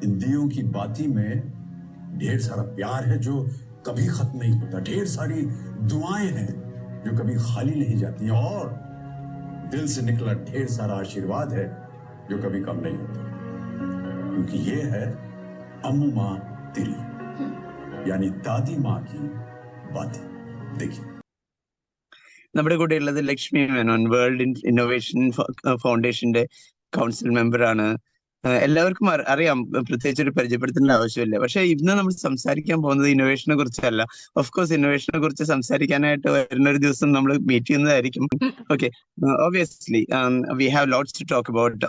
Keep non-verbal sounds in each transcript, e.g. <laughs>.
इन दियों की बाती में ढेर सारा प्यार है जो कभी खत्म नहीं होता ढेर सारी दुआएं हैं जो कभी खाली नहीं जाती और दिल से निकला ढेर सारा आशीर्वाद है जो कभी कम नहीं होता क्योंकि ये है अम्मू माँ तेरी यानी दादी माँ की बातें देखिए നമ്മുടെ കൂടെ ഉള്ളത് ലക്ഷ്മി മേനോൻ വേൾഡ് ഇന്നോവേഷൻ ഫൗണ്ടേഷന്റെ കൗൺസിൽ മെമ്പറാണ് എല്ലാവർക്കും അറിയാം. പ്രത്യേകിച്ച് ഒരു പരിചയപ്പെടുത്തേണ്ട ആവശ്യമില്ല. പക്ഷെ ഇന്ന് നമ്മൾ സംസാരിക്കാൻ പോകുന്നത് ഇന്നോവേഷനെ കുറിച്ചല്ല. ഓഫ്കോഴ്സ് ഇന്നോവേഷനെ കുറിച്ച് സംസാരിക്കാനായിട്ട് വരുന്ന ഒരു ദിവസം നമ്മൾ മീറ്റ് ചെയ്യുന്നതായിരിക്കും. Okay obviously we have lots to talk about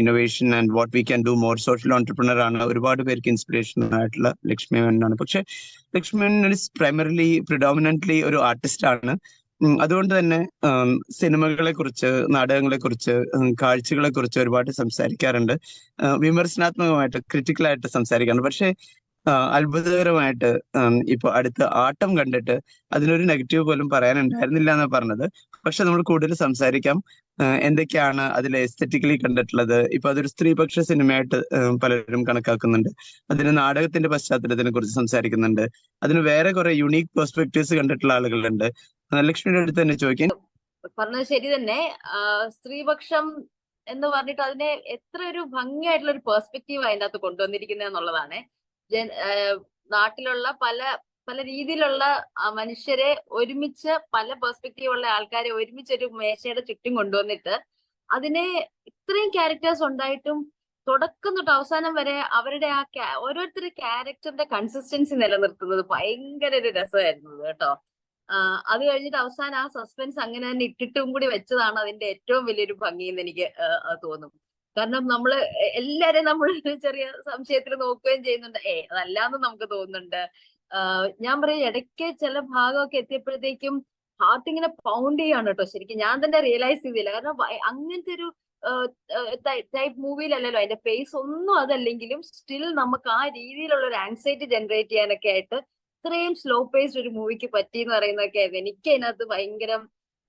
innovation and what we can do more social entrepreneur ആണ്. ഒരുപാട് പേർക്ക് ഇൻസ്പിറേഷൻ ആയിട്ടുള്ള ലക്ഷ്മി മേനോനാണ് പക്ഷെ Lakshmi Menon is primarily predominantly ഒരു ആർട്ടിസ്റ്റ് ആണ്. അതുകൊണ്ട് തന്നെ സിനിമകളെ കുറിച്ച് നാടകങ്ങളെ കുറിച്ച് കാഴ്ചകളെ കുറിച്ച് ഒരുപാട് സംസാരിക്കാറുണ്ട്. വിമർശനാത്മകമായിട്ട് ക്രിറ്റിക്കലായിട്ട് സംസാരിക്കാറുണ്ട്. പക്ഷെ അത്ഭുതകരമായിട്ട് ഇപ്പൊ അടുത്ത ആട്ടം കണ്ടിട്ട് അതിനൊരു നെഗറ്റീവ് പോലും പറയാനുണ്ടായിരുന്നില്ല എന്നാ പറഞ്ഞത്. പക്ഷെ നമ്മൾ കൂടുതൽ സംസാരിക്കാം. എന്തൊക്കെയാണ് അതിൽ എസ്തെറ്റിക്കലി കണ്ടിട്ടുള്ളത്? ഇപ്പൊ അതൊരു സ്ത്രീപക്ഷ സിനിമയായിട്ട് പലരും കണക്കാക്കുന്നുണ്ട്. അതിന് നാടകത്തിന്റെ പശ്ചാത്തലത്തിനെ കുറിച്ച് സംസാരിക്കുന്നുണ്ട്. അതിന് വേറെ കുറെ യുണീക് പെർസ്പെക്ടീവ്സ് കണ്ടിട്ടുള്ള ആളുകളുണ്ട്. ലക്ഷ്മിയുടെ അടുത്ത് തന്നെ ചോദിക്കാൻ പറഞ്ഞത് ശരി തന്നെ. സ്ത്രീപക്ഷം എന്ന് പറഞ്ഞിട്ട് അതിനെ എത്ര ഒരു ഭംഗിയായിട്ടുള്ള ഒരു പെർസ്പെക്റ്റീവ് അതിന്റെ അകത്ത് കൊണ്ടുവന്നിരിക്കുന്നത് എന്നുള്ളതാണ്. നാട്ടിലുള്ള പല പല രീതിയിലുള്ള മനുഷ്യരെ ഒരുമിച്ച് പല പെർസ്പെക്റ്റീവ് ഉള്ള ആൾക്കാരെ ഒരുമിച്ച് ഒരു മേശയുടെ ചുറ്റും കൊണ്ടുവന്നിട്ട് അതിനെ ഇത്രയും ക്യാരക്ടേഴ്സ് ഉണ്ടായിട്ടും തുടക്കം തൊട്ട് അവസാനം വരെ അവരുടെ ആ ഓരോരുത്തരുടെ ക്യാരക്ടറിന്റെ കൺസിസ്റ്റൻസി നിലനിർത്തുന്നത് ഭയങ്കര ഒരു രസമായിരുന്നു കേട്ടോ. അത് കഴിഞ്ഞിട്ട് അവസാനം ആ സസ്പെൻസ് അങ്ങനെ തന്നെ ഇട്ടിട്ടും കൂടി വെച്ചതാണ് അതിന്റെ ഏറ്റവും വലിയൊരു ഭംഗി എന്ന് എനിക്ക് തോന്നും. കാരണം നമ്മൾ എല്ലാരെയും നമ്മൾ ചെറിയ സംശയത്തിൽ നോക്കുകയും ചെയ്യുന്നുണ്ട്. ഏ അതല്ലാന്ന് നമുക്ക് തോന്നുന്നുണ്ട്. ഞാൻ പറയും ഇടയ്ക്ക് ചില ഭാഗമൊക്കെ എത്തിയപ്പോഴത്തേക്കും ഹാർട്ട് ഇങ്ങനെ പൗണ്ട് ചെയ്യാണ് കേട്ടോ. ശരിക്കും ഞാൻ തന്നെ റിയലൈസ് ചെയ്തില്ല. കാരണം അങ്ങനത്തെ ഒരു ടൈപ്പ് മൂവിയിലല്ലല്ലോ അതിന്റെ പേസ് ഒന്നും അതല്ലെങ്കിലും സ്റ്റിൽ നമുക്ക് ആ രീതിയിലുള്ള ഒരു ആൻസൈറ്റി ജനറേറ്റ് ചെയ്യാനൊക്കെ ആയിട്ട് ഇത്രയും സ്ലോ പേസ്ഡ് ഒരു മൂവിക്ക് പറ്റി എന്ന് പറയുന്നതൊക്കെ ആയിരുന്നു. എനിക്ക് അതിനകത്ത് ഭയങ്കര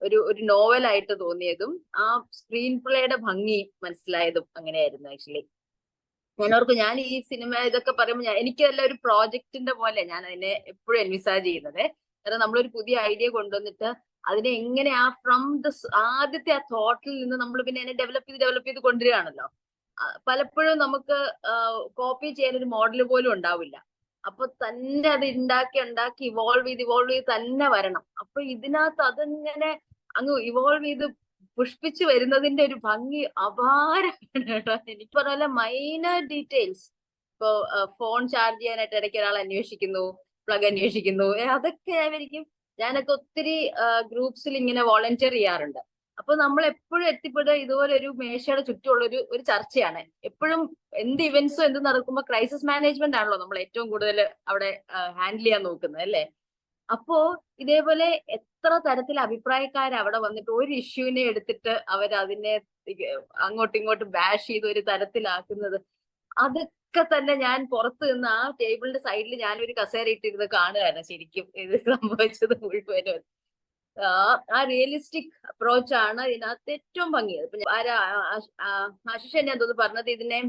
ഒരു ഒരു നോവലായിട്ട് തോന്നിയതും ആ സ്ക്രീൻ പ്ലേയുടെ ഭംഗി മനസ്സിലായതും അങ്ങനെയായിരുന്നു ആക്ച്വലി. ഞാൻ ഞാൻ ഈ സിനിമ ഇതൊക്കെ പറയുമ്പോൾ എനിക്ക് എനിക്കല്ല ഒരു പ്രോജക്റ്റിന്റെ പോലെ ഞാൻ അതിനെ എപ്പോഴും എൻവിസാജ് ചെയ്യുന്നത്. കാരണം നമ്മളൊരു പുതിയ ഐഡിയ കൊണ്ടുവന്നിട്ട് അതിനെ എങ്ങനെ ആ ഫ്രം ദ ആദ്യത്തെ ആ തോട്ടിൽ നിന്ന് നമ്മൾ പിന്നെ അതിനെ ഡെവലപ്പ് ചെയ്ത് ഡെവലപ്പ് ചെയ്ത് കൊണ്ടുവരികയാണല്ലോ. പലപ്പോഴും നമുക്ക് കോപ്പി ചെയ്യാൻ ഒരു മോഡൽ പോലും ഉണ്ടാവില്ല. അപ്പൊ തന്നെ അത് ഉണ്ടാക്കി ഉണ്ടാക്കി ഇവോൾവ് ചെയ്ത് ഇവോൾവ് ചെയ്ത് തന്നെ വരണം. അപ്പൊ ഇതിനകത്ത് അതിങ്ങനെ അങ്ങ് ഇവോൾവ് ചെയ്ത് പുഷ്പിച്ചു വരുന്നതിന്റെ ഒരു ഭംഗി അപാരമാണ്. കേട്ടോ എനിക്ക് പറഞ്ഞ മൈനർ ഡീറ്റെയിൽസ് ഇപ്പൊ ഫോൺ ചാർജ് ചെയ്യാനായിട്ട് ഇടയ്ക്ക് ഒരാൾ അന്വേഷിക്കുന്നു പ്ലഗ് അന്വേഷിക്കുന്നു. അതൊക്കെ ആയിരിക്കും. ഞാനൊക്കെ ഒത്തിരി ഗ്രൂപ്പ്സിൽ ഇങ്ങനെ വോളണ്ടിയർ ചെയ്യാറുണ്ട്. അപ്പൊ നമ്മൾ എപ്പോഴും എത്തിപ്പെടുക ഇതുപോലെ ഒരു മേശയുടെ ചുറ്റുമുള്ള ഒരു ഒരു ചർച്ചയാണ്. എപ്പോഴും എന്ത് ഇവന്റ്സും എന്ത് നടക്കുമ്പോൾ ക്രൈസിസ് മാനേജ്മെന്റ് ആണല്ലോ നമ്മൾ ഏറ്റവും കൂടുതൽ അവിടെ ഹാൻഡിൽ ചെയ്യാൻ നോക്കുന്നത് അല്ലേ? അപ്പോ ഇതേപോലെ എത്ര തരത്തിൽ അഭിപ്രായക്കാർ അവിടെ വന്നിട്ട് ഒരു ഇഷ്യൂവിനെ എടുത്തിട്ട് അവർ അതിനെ അങ്ങോട്ടും ഇങ്ങോട്ടും ബാഷ് ചെയ്ത് ഒരു തരത്തിലാക്കുന്നത് അതൊക്കെ തന്നെ ഞാൻ പുറത്ത് നിന്ന് ആ ടേബിളിന്റെ സൈഡിൽ ഞാനൊരു കസേര ഇട്ടിരുന്ന് കാണുകയാണ് ശരിക്കും ഇത് സംഭവിച്ചത് മുഴുവനും. ആ റിയലിസ്റ്റിക് അപ്രോച്ച് ആണ് ഇതിനകത്ത് ഏറ്റവും ഭംഗിയത്. ആരാ ആശിഷ ഞാൻ തോന്നുന്നു പറഞ്ഞത് ഇതിനെ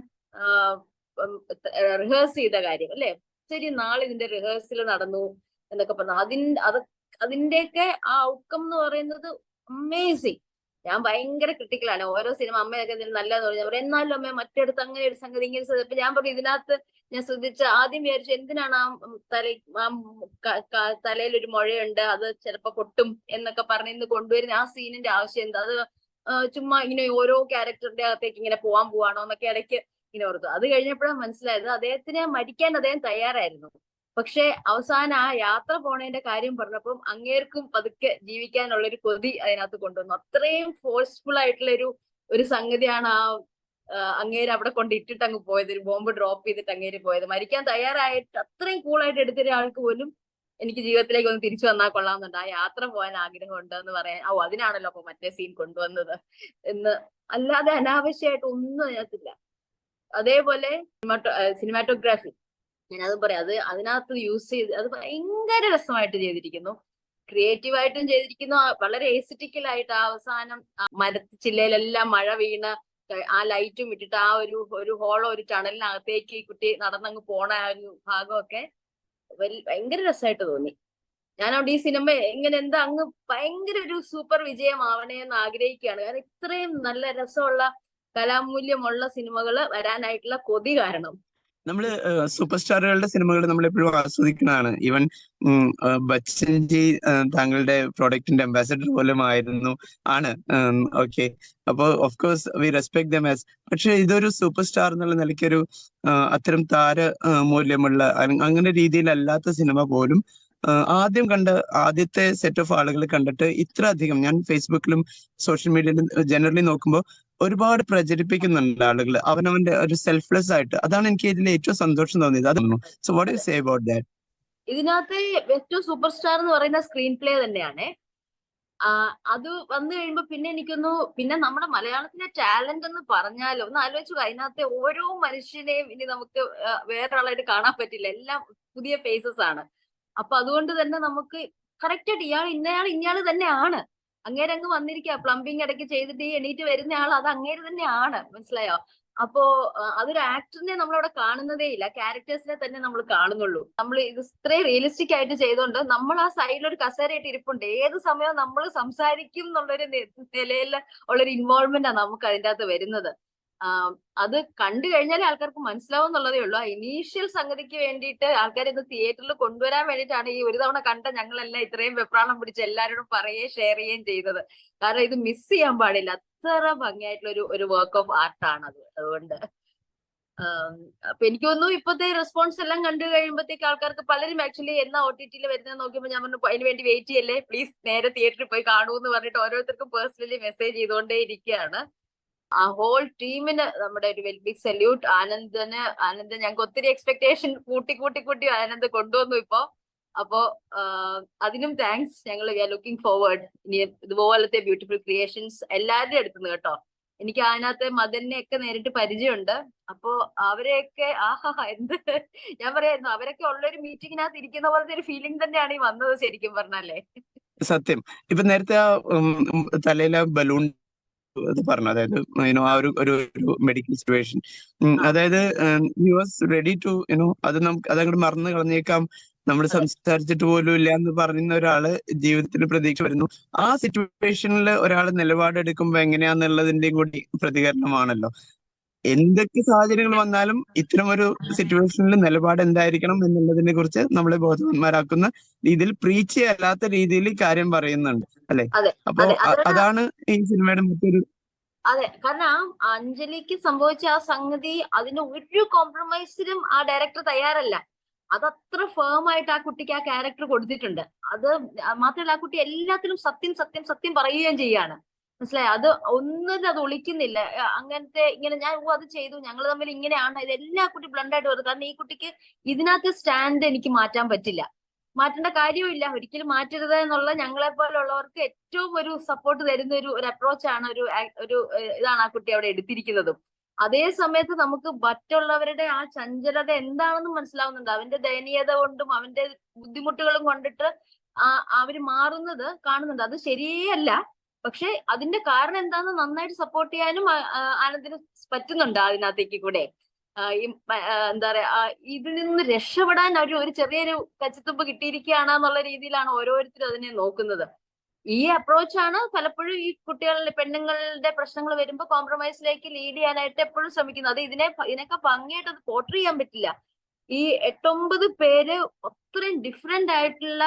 റിഹേഴ്സ് ചെയ്ത കാര്യം അല്ലെ? ശരി നാളെ ഇതിന്റെ റിഹേഴ്സൽ നടന്നു എന്നൊക്കെ പറഞ്ഞു. അതിൻ അത് അതിന്റെയൊക്കെ ആ ഔട്ട്കം എന്ന് പറയുന്നത് അമേസിങ് ഞാൻ ഭയങ്കര ക്രിട്ടിക്കലാണ് ഓരോ സിനിമ അമ്മയൊക്കെ നല്ലതെന്ന് പറഞ്ഞു എന്നാലും അമ്മ മറ്റടുത്ത് അങ്ങനെ ഒരു സംഗതി ഇങ്ങനെ ഇപ്പൊ ഞാൻ പറഞ്ഞു ഇതിനകത്ത് ഞാൻ ശ്രദ്ധിച്ച ആദ്യം വിചാരിച്ചു എന്തിനാണ് ആ തല ആ തലയിൽ ഒരു മുഴയുണ്ട് അത് ചിലപ്പോ പൊട്ടും എന്നൊക്കെ പറഞ്ഞ് ഇന്ന് കൊണ്ടുവരുന്ന ആ സീനിന്റെ ആവശ്യം എന്താ? അത് ചുമ്മാ ഇങ്ങനെ ഓരോ ക്യാരക്ടറിന്റെ അകത്തേക്ക് ഇങ്ങനെ പോവാൻ പോവാണോ എന്നൊക്കെ ഇടയ്ക്ക് ഇങ്ങനെ ഓർത്തു. അത് കഴിഞ്ഞപ്പോഴാണ് മനസ്സിലായത് അദ്ദേഹത്തിന് മരിക്കാൻ അദ്ദേഹം തയ്യാറായിരുന്നു. പക്ഷെ അവസാനം ആ യാത്ര പോണതിന്റെ കാര്യം പറഞ്ഞപ്പം അങ്ങേർക്കും പതുക്കെ ജീവിക്കാനുള്ള ഒരു കൊതി അതിനകത്ത് കൊണ്ടുവന്നു. അത്രയും ഫോഴ്സ്ഫുൾ ആയിട്ടുള്ള ഒരു ഒരു സംഗതിയാണ് ആ അങ്ങേര് അവിടെ കൊണ്ട് ഇട്ടിട്ട് അങ്ങ് പോയത്. ഒരു ബോംബ് ഡ്രോപ്പ് ചെയ്തിട്ട് അങ്ങേര് പോയത്. മരിക്കാൻ തയ്യാറായിട്ട് അത്രയും കൂളായിട്ട് എടുത്തൊരു ആൾക്ക് പോലും എനിക്ക് ജീവിതത്തിലേക്ക് ഒന്ന് തിരിച്ചു വന്നാൽ കൊള്ളാമെന്നുണ്ട്. ആ യാത്ര പോകാൻ ആഗ്രഹമുണ്ട് എന്ന് പറയാൻ ഓ അതിനാണല്ലോ അപ്പൊ മറ്റേ സീൻ കൊണ്ടുവന്നത് എന്ന്. അല്ലാതെ അനാവശ്യമായിട്ട് ഒന്നും അതിനകത്തില്ല. അതേപോലെ സിനിമാറ്റോഗ്രാഫി. ഞാനത് പറയാം. അത് അതിനകത്ത് യൂസ് ചെയ്ത് അത് ഭയങ്കര രസമായിട്ട് ചെയ്തിരിക്കുന്നു. ക്രിയേറ്റീവായിട്ടും ചെയ്തിരിക്കുന്നു. വളരെ ആ അവസാനം മരത്ത് ചില്ലയിലെല്ലാം മഴ വീണ് ആ ലൈറ്റും ഇട്ടിട്ട് ആ ഒരു ഒരു ഹോളോ ഒരു ടണലിനകത്തേക്ക് കുട്ടി നടന്നങ്ങ് പോണ ആ ഒരു ഭാഗമൊക്കെ ഭയങ്കര രസമായിട്ട് തോന്നി. ഞാൻ ഈ സിനിമ എങ്ങനെ എന്താ അങ്ങ് ഭയങ്കര ഒരു സൂപ്പർ വിജയമാവണേ എന്ന് ആഗ്രഹിക്കുകയാണ്. കാരണം ഇത്രയും നല്ല രസമുള്ള കലാമൂല്യമുള്ള സിനിമകൾ വരാനായിട്ടുള്ള കൊതി കാരണം. നമ്മൾ സൂപ്പർ സ്റ്റാറുകളുടെ സിനിമകൾ നമ്മൾ എപ്പോഴും ആസ്വദിക്കുന്നതാണ്. ഈവൻ ബച്ചൻജി താങ്കളുടെ പ്രോഡക്റ്റിന്റെ അംബാസഡർ പോലും ആയിരുന്നു ആണ് ഓക്കെ അപ്പോൾ of course we respect them as പക്ഷെ ഇതൊരു സൂപ്പർ സ്റ്റാർ എന്നുള്ള നിലയ്ക്കൊരു അത്തരം താര മൂല്യമുള്ള അങ്ങനെ രീതിയിലല്ലാത്ത സിനിമ പോലും ആദ്യം കണ്ട ആദ്യത്തെ സെറ്റ് ഓഫ് ആളുകൾ കണ്ടിട്ട് ഇത്ര അധികം ഞാൻ ഫേസ്ബുക്കിലും സോഷ്യൽ മീഡിയയിലും ജനറലി നോക്കുമ്പോൾ ഒരുപാട് പ്രചരിപ്പിക്കുന്നുണ്ട് ആളുകൾ അവനവന്റെ ഒരു സെൽഫ്ലെസ് ആയിട്ട്. അതാണ് എനിക്ക് ഇതിൽ ഏറ്റവും സന്തോഷം തോന്നിയത്. അതൊന്നും so what you say about that ഇതിനകത്ത് ഏറ്റവും സൂപ്പർ സ്റ്റാർ എന്ന് പറയുന്ന സ്ക്രീൻ പ്ലേ തന്നെയാണ് അത് വന്നു കഴിയുമ്പോ പിന്നെ എനിക്കൊന്നു പിന്നെ നമ്മുടെ മലയാളത്തിന്റെ ടാലന്റ് എന്ന് പറഞ്ഞാലോ ഒന്ന് ആലോചിച്ചു അതിനകത്തെ ഓരോ മനുഷ്യനെയും ഇനി നമുക്ക് വേറൊരാളായിട്ട് കാണാൻ പറ്റില്ല. എല്ലാം പുതിയ ഫേസസ് ആണ്. അപ്പൊ അതുകൊണ്ട് തന്നെ നമുക്ക് കറക്റ്റ് ആയിട്ട് ഇയാൾ ഇന്നയാൾ ഇന്നയാൾ തന്നെയാണ്. അങ്ങേര് അങ്ങ് വന്നിരിക്കുക പ്ലംബിംഗ് ഇടയ്ക്ക് ചെയ്തിട്ട് ഈ എണീറ്റ് വരുന്ന ആൾ അത് അങ്ങേര് തന്നെയാണ്. മനസ്സിലായോ? അപ്പോ അതൊരു ആക്ടറിനെ നമ്മളവിടെ കാണുന്നതേ ഇല്ല. ക്യാരക്ടേഴ്സിനെ തന്നെ നമ്മൾ കാണുന്നുള്ളൂ. നമ്മൾ ഇത് ഇത്രയും റിയലിസ്റ്റിക് ആയിട്ട് ചെയ്തുകൊണ്ട് നമ്മൾ ആ സൈഡിൽ ഒരു കസേരയായിട്ട് ഇരിപ്പുണ്ട്. ഏത് സമയവും നമ്മൾ സംസാരിക്കും എന്നുള്ളൊരു നിലയിൽ ഉള്ളൊരു ഇൻവോൾവ്മെന്റ് ആണ് നമുക്ക് അതിന്റെ അകത്ത് വരുന്നത്. അത് കണ്ടു കഴിഞ്ഞാലേ ആൾക്കാർക്ക് മനസ്സിലാവും എന്നുള്ളതേ ഉള്ളൂ. ആ ഇനീഷ്യൽ സംഗതിക്ക് വേണ്ടിയിട്ട് ആൾക്കാരെ ഇത് തിയേറ്ററിൽ കൊണ്ടുവരാൻ വേണ്ടിയിട്ടാണ് ഈ ഒരു തവണ കണ്ട ഞങ്ങളെല്ലാം ഇത്രയും വെപ്രാളം പിടിച്ച് എല്ലാവരോടും പറയുകയും ഷെയർ ചെയ്യുകയും ചെയ്തത്. കാരണം ഇത് മിസ് ചെയ്യാൻ പാടില്ല. അത്ര ഭംഗിയായിട്ടുള്ള ഒരു ഒരു വർക്ക് ഓഫ് ആർട്ടാണ് അത് അതുകൊണ്ട് അപ്പൊ എനിക്ക് തോന്നുന്നു ഇപ്പോഴത്തെ റെസ്പോൺസ് എല്ലാം കണ്ടു കഴിയുമ്പോഴത്തേക്ക് ആൾക്കാർക്ക് പലരും ആക്ച്വലി എന്നാ ഒ ടി ടിയിൽ വരുന്നത് നോക്കിയപ്പോൾ ഞാൻ പറഞ്ഞു അതിന് വേണ്ടി വെയിറ്റ് ചെയ്യല്ലേ? പ്ലീസ് നേരെ തിയേറ്ററിൽ പോയി കാണൂ എന്ന് പറഞ്ഞിട്ട് ഓരോരുത്തർക്കും പേഴ്സണലി മെസ്സേജ് ചെയ്തുകൊണ്ടേ ഇരിക്കുകയാണ് ആ ഹോൾ ടീമിന് നമ്മുടെ ഒരു വെൽ ബിഗ് സല്യൂട്ട് ആനന്ദന് ആനന്ദ് ഞങ്ങൾക്ക് ഒത്തിരി എക്സ്പെക്ടേഷൻ കൂട്ടി കൂട്ടി കൂട്ടി ആനന്ദ് കൊണ്ടുവന്നു ഇപ്പോ. അപ്പോ അതിനും താങ്ക്സ് ഞങ്ങൾ വി ആർ ലുക്കിംഗ് ഫോർവേഡ് ഇനി ഇതുപോലത്തെ ബ്യൂട്ടിഫുൾ ക്രിയേഷൻസ് എല്ലാവരുടെ അടുത്തുനിന്ന് കേട്ടോ. എനിക്ക് അതിനകത്ത് മദനെ ഒക്കെ നേരിട്ട് പരിചയമുണ്ട്. അപ്പോ അവരെയൊക്കെ ആഹാ എന്ത്? ഞാൻ പറയായിരുന്നു അവരൊക്കെ ഉള്ളൊരു മീറ്റിങ്ങിനകത്ത് ഇരിക്കുന്ന പോലത്തെ ഒരു ഫീലിംഗ് തന്നെയാണ് ഈ വന്നത് ശരിക്കും പറഞ്ഞാലേ. സത്യം. ഇപ്പൊ നേരത്തെ തലയിലെ ബലൂൺ ഇത് പറഞ്ഞു. അതായത് യുനോ ആ ഒരു ഒരു മെഡിക്കൽ സിറ്റുവേഷൻ അതായത് you was ready to you know അത് നമുക്ക് അതങ്ങോട്ട് മറന്നു കളഞ്ഞേക്കാം. നമ്മൾ സംസാരിച്ചിട്ട് പോലും ഇല്ല എന്ന് പറയുന്ന ഒരാൾ ജീവിതത്തിൽ പ്രതീക്ഷ വരുന്നു. ആ സിറ്റുവേഷനിൽ ഒരാൾ നിലപാടെടുക്കുമ്പോ എങ്ങനെയാന്നുള്ളതിന്റെയും കൂടി പ്രതികരണമാണല്ലോ. എന്തൊക്കെ സാഹചര്യങ്ങൾ വന്നാലും ഇത്തരം ഒരു സിറ്റുവേഷനിൽ നിലപാട് എന്തായിരിക്കണം എന്നുള്ളതിനെ കുറിച്ച് നമ്മളെ ബോധവാന്മാരാക്കുന്ന രീതിയിൽ പ്രീച്ച് അല്ലാത്ത രീതിയിൽ കാര്യം പറയുന്നുണ്ട്. അല്ലെ? അതെ, അപ്പൊ അതാണ് ഈ സിനിമയുടെ മറ്റൊരു അതെ കാരണം ആ അഞ്ജലിക്ക് സംഭവിച്ച ആ സംഗതി അതിന് ഒരു കോംപ്രമൈസിനും ആ ഡയറക്ടർ തയ്യാറല്ല. അതത്ര ഫേം ആയിട്ട് ആ കുട്ടിക്ക് ആ ക്യാരക്ടർ കൊടുത്തിട്ടുണ്ട്. അത് മാത്രമല്ല ആ കുട്ടി എല്ലാത്തിലും സത്യം സത്യം സത്യം പറയുകയും ചെയ്യാണ്. മനസ്സിലായി? അത് ഒന്നും അത് ഒളിക്കുന്നില്ല. അങ്ങനത്തെ ഇങ്ങനെ ഞാൻ അത് ചെയ്തു. ഞങ്ങൾ തമ്മിൽ ഇങ്ങനെയാണ്. ഇത് എല്ലാ കുട്ടി ബ്ലണ്ട് ആയിട്ട് വരുന്നത് കാരണം ഈ കുട്ടിക്ക് ഇതിനകത്ത് സ്റ്റാൻഡ് എനിക്ക് മാറ്റാൻ പറ്റില്ല. മാറ്റേണ്ട കാര്യമില്ല ഒരിക്കലും മാറ്റരുത് എന്നുള്ള ഞങ്ങളെ പോലുള്ളവർക്ക് ഏറ്റവും ഒരു സപ്പോർട്ട് തരുന്ന ഒരു ഒരു അപ്രോച്ചാണ് ഒരു ഒരു ഇതാണ് ആ കുട്ടി അവിടെ എടുത്തിരിക്കുന്നതും. അതേ സമയത്ത് നമുക്ക് മറ്റുള്ളവരുടെ ആ ചഞ്ചലത എന്താണെന്ന് മനസ്സിലാവുന്നുണ്ട്. അവന്റെ ദയനീയത കൊണ്ടും അവന്റെ ബുദ്ധിമുട്ടുകളും കൊണ്ടിട്ട് ആ അവർ മാറുന്നത് കാണുന്നുണ്ട്. അത് ശരിയല്ല. പക്ഷെ അതിന്റെ കാരണം എന്താന്ന് നന്നായിട്ട് സപ്പോർട്ട് ചെയ്യാനും ആനന്ദിന് പറ്റുന്നുണ്ട് അതിനകത്തേക്ക് കൂടെ. എന്താ പറയാ ഇതിൽ നിന്ന് രക്ഷപ്പെടാൻ ഒരു ഒരു ചെറിയൊരു കച്ചത്തുമ്പ് കിട്ടിയിരിക്കുകയാണ് എന്നുള്ള രീതിയിലാണ് ഓരോരുത്തരും അതിനെ നോക്കുന്നത്. ഈ അപ്രോച്ചാണ് പലപ്പോഴും ഈ കുട്ടികളുടെ പെണ്ണുങ്ങളുടെ പ്രശ്നങ്ങൾ വരുമ്പോൾ കോംപ്രമൈസിലേക്ക് ലീഡ് ചെയ്യാനായിട്ട് എപ്പോഴും ശ്രമിക്കുന്നത്. അത് ഇതിനെ ഇതിനൊക്കെ ഭംഗിയായിട്ട് അത് പോർട്ടർ ചെയ്യാൻ പറ്റില്ല. ഈ എട്ടൊമ്പത് പേര് അത്രയും ഡിഫറെന്റ് ആയിട്ടുള്ള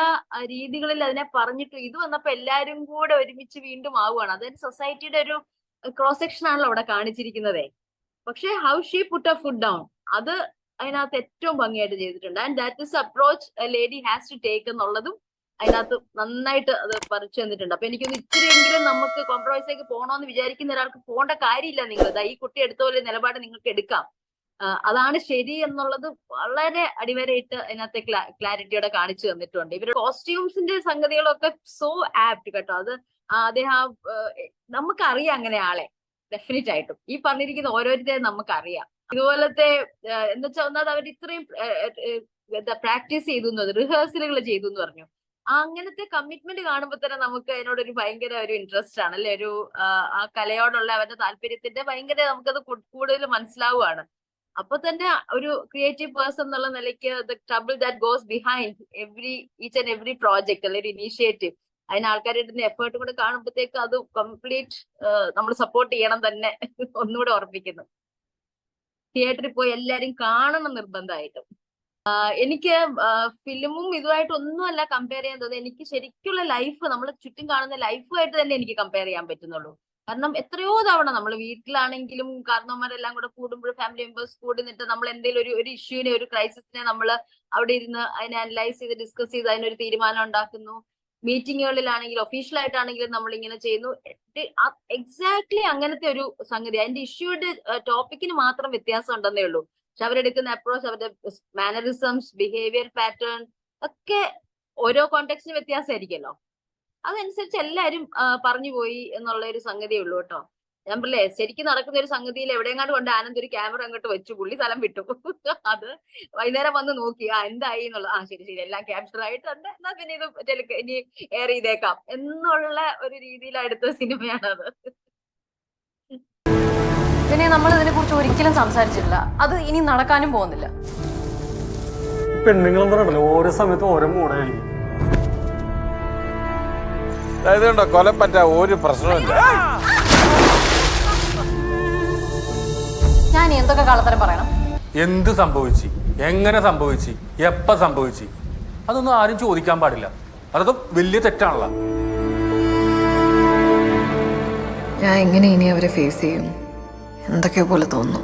രീതികളിൽ അതിനെ പറഞ്ഞിട്ട് ഇത് വന്നപ്പോ എല്ലാരും കൂടെ ഒരുമിച്ച് വീണ്ടും ആവുകയാണ് അതായത് സൊസൈറ്റിയുടെ ഒരു ക്രോസ് സെക്ഷൻ ആണല്ലോ അവിടെ കാണിച്ചിരിക്കുന്നതേ. പക്ഷേ how she put a food down അത് അതിനകത്ത് ഏറ്റവും ഭംഗിയായിട്ട് ചെയ്തിട്ടുണ്ട്. And that is approach lady has to take എന്നുള്ളതും അതിനകത്ത് നന്നായിട്ട് അത് പറിച്ചു തന്നിട്ടുണ്ട്. അപ്പൊ എനിക്കൊന്ന് ഇത്തിരിയെങ്കിലും നമുക്ക് കോംപ്രമൈസിലേക്ക് പോകണമെന്ന് വിചാരിക്കുന്ന ഒരാൾക്ക് പോകേണ്ട കാര്യമില്ല നിങ്ങൾ. ഈ കുട്ടി എടുത്ത പോലെ നിലപാട് നിങ്ങൾക്ക് എടുക്കാം. അതാണ് ശരി എന്നുള്ളത് വളരെ അടിവരയിട്ട് അതിനകത്തെ ക്ലാരിറ്റിയോടെ കാണിച്ചു തന്നിട്ടുണ്ട്. ഇവരുടെ കോസ്റ്റ്യൂംസിന്റെ സംഗതികളൊക്കെ സോ ആപ്റ്റ് കേട്ടോ. അത് അദ്ദേഹം നമുക്കറിയാം അങ്ങനെ ആളെ. ഡെഫിനറ്റ് ആയിട്ടും. ഈ പറഞ്ഞിരിക്കുന്ന ഓരോരുത്തരെയും നമുക്കറിയാം. ഇതുപോലത്തെ എന്ന് വെച്ചാൽ ഒന്നാമത് അവർ ഇത്രയും എന്താ പ്രാക്ടീസ് ചെയ്തു റിഹേഴ്സലുകൾ ചെയ്തു എന്ന് പറഞ്ഞു. അങ്ങനത്തെ കമ്മിറ്റ്മെന്റ് കാണുമ്പോൾ തന്നെ നമുക്ക് അതിനോടൊരു ഭയങ്കര ഒരു ഇൻട്രസ്റ്റ് ആണ്. അല്ലെ? ഒരു ആ, കലയോടുള്ള അവരുടെ താല്പര്യത്തിന്റെ ഭയങ്കര നമുക്കത് കൂടുതൽ മനസ്സിലാവുകയാണ് അപ്പൊ തന്നെ ഒരു ക്രിയേറ്റീവ് പേഴ്സൺ എന്നുള്ള നിലയ്ക്ക് the trouble that goes behind every each and every project അല്ലെ ഒരു ഇനീഷ്യേറ്റീവ് അതിന് ആൾക്കാർ ഇടുന്ന എഫേർട്ട് കൂടെ കാണുമ്പോഴത്തേക്ക് അത് കംപ്ലീറ്റ് നമ്മൾ സപ്പോർട്ട് ചെയ്യണം തന്നെ <laughs> ഒന്നുകൂടെ ഓർമ്മിക്കുന്നു. തിയേറ്ററിൽ പോയി എല്ലാരും കാണണം നിർബന്ധമായിട്ടും. എനിക്ക് ഫിലിമും ഇതുമായിട്ട് ഒന്നുമല്ല കമ്പയർ ചെയ്യാൻ തോന്നുന്നത്. എനിക്ക് ശരിക്കുള്ള ലൈഫ് നമ്മൾ ചുറ്റും കാണുന്ന ലൈഫുമായിട്ട് തന്നെ എനിക്ക് കമ്പയർ ചെയ്യാൻ പറ്റുന്നുള്ളൂ. കാരണം എത്രയോ തവണ നമ്മൾ വീട്ടിലാണെങ്കിലും കാരണവന്മാരെല്ലാം കൂടെ കൂടുമ്പോൾ ഫാമിലി മെമ്പേഴ്സ് കൂടി നിന്നിട്ട് നമ്മൾ എന്തെങ്കിലും ഒരു ഒരു ഇഷ്യൂവിനെ ഒരു ക്രൈസിസിനെ നമ്മൾ അവിടെ ഇരുന്ന് അതിനെ അനലൈസ് ചെയ്ത് ഡിസ്കസ് ചെയ്ത് അതിനൊരു തീരുമാനം ഉണ്ടാക്കുന്നു. മീറ്റിങ്ങുകളിലാണെങ്കിലും ഒഫീഷ്യൽ ആയിട്ടാണെങ്കിലും നമ്മൾ ഇങ്ങനെ ചെയ്യുന്നു എക്സാക്ട്ലി അങ്ങനത്തെ ഒരു സംഗതി. അതിന്റെ ഇഷ്യൂടെ ടോപ്പിക്കിന് മാത്രം വ്യത്യാസം ഉണ്ടെന്നേ ഉള്ളൂ. പക്ഷെ അവരെടുക്കുന്ന അപ്രോച്ച് അവരുടെ മാനറിസംസ് ബിഹേവിയർ പാറ്റേൺ ഒക്കെ ഓരോ കോണ്ടെക്സ്റ്റിന് വ്യത്യാസമായിരിക്കുമല്ലോ. അതനുസരിച്ച് എല്ലാരും പറഞ്ഞു പോയി എന്നുള്ള ഒരു സംഗതിയേ ഉള്ളൂ കേട്ടോ. ഞാൻ പറയേ ശരിക്കും നടക്കുന്ന ഒരു സംഗതിയിൽ എവിടെയെങ്ങാണ്ട് കൊണ്ട് ആനന്ദ് ഒരു ക്യാമറ അങ്ങോട്ട് വെച്ചു പുള്ളി സ്ഥലം വിട്ടു. <laughs> അത് വൈകുന്നേരം വന്ന് നോക്കി ആ എന്തായി എന്നുള്ളത്. ആ ശരി ശരി എല്ലാം ക്യാപ്ചർ ആയിട്ടുണ്ട്. എന്നാ പിന്നെ ഇത് ടെലിക ഇനി എയർ ചെയ്തേക്കാം എന്നുള്ള ഒരു രീതിയിൽ എടുത്ത സിനിമയാണത്. പിന്നെ നമ്മൾ ഇതിനെ കുറിച്ച് ഒരിക്കലും സംസാരിച്ചിട്ടില്ല. അത് ഇനി നടക്കാനും പോകുന്നില്ല. പെണ്ണുങ്ങളും പറഞ്ഞല്ലോ ഓരോ സമയത്ത് ഓരോ മൂടായിരിക്കും അതായത് കണ്ടോ പറ്റാ ഒരു പ്രശ്നമില്ല ഞാൻ എന്തൊക്കെ കള്ളത്തരം പറയണം? എന്ത് സംഭവിച്ചു? എങ്ങനെ സംഭവിച്ചു? എപ്പ സംഭവിച്ചു? അതൊന്നും ആരും ചോദിക്കാൻ പാടില്ല. അതൊക്കെ വലിയ തെറ്റാണല്ലോ. ഞാൻ എങ്ങനെ ഇനി അവരെ ഫേസ് ചെയ്യും? എന്തൊക്കെയോ പോലെ തോന്നുന്നു.